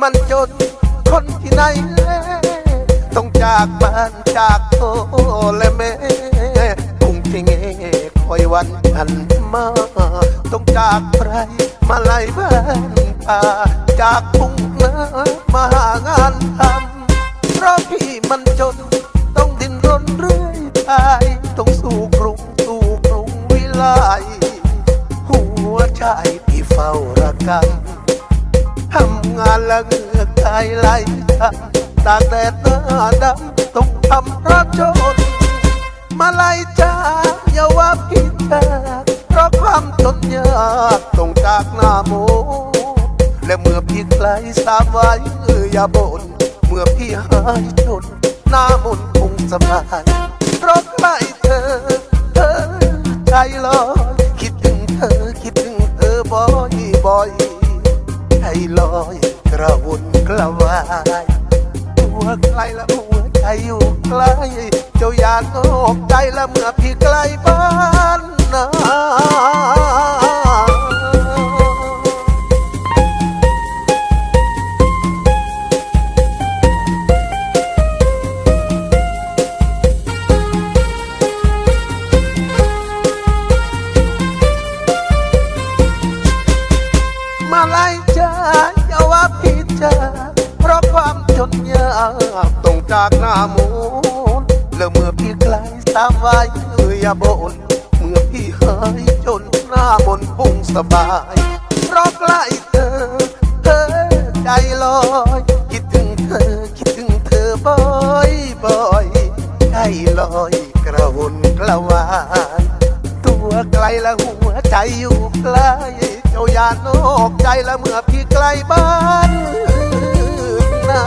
มันจนคนที่ไหนแลต้องจากบ้านจากโตและแม่คงที่เงคอยวันกันมา ต้องจากใครมาไล่บ้านป่าจากพุ่งนามาหางานทำเพราะพี่มันจน ต้องดิ้นรนเรื่อยไปต้องสู้กรุงสู้กรุงวิไลหัวใจพี่เฝ้าระกำทำงานและเหงื่อใจไหลทำตากแดดหน้าดำต้องทำพราะจนมาไล่จากอย่าว่าพี่จากเพราะความจนยากต้องจากหน้าโม และเมื่อพี่ไกลสามไว้เอออย่าบ่นเมื่อพี่หายจนหน้ามนคงสบายเพราะใกล้เธอเธอใจลอยคิดถึงเธอคิดถึงเธอบ่อยบ่อยใจลอย กระวนกระวายตัวใกลและหัวใจอยู่ไกลเจ้าอยากออกใจและเมื่อพี่ไกลบ้ จากหน้ามูลแล้วเมื่อพี่ไกลตามไว้เอยอย่าบ่นเมื่อพี่หายจนหน้ามนพุ่งสบาย เพราะใกล้เธอเธอใจลอยคิดถึงเธอคิดถึงเธอบ่อยบ่อยใจลอยกระวนกระวายตัวไกลและหัวใจอยู่ไกลเจ้าอย่านอกใจและเมื่อพี่ไกลบ้านนา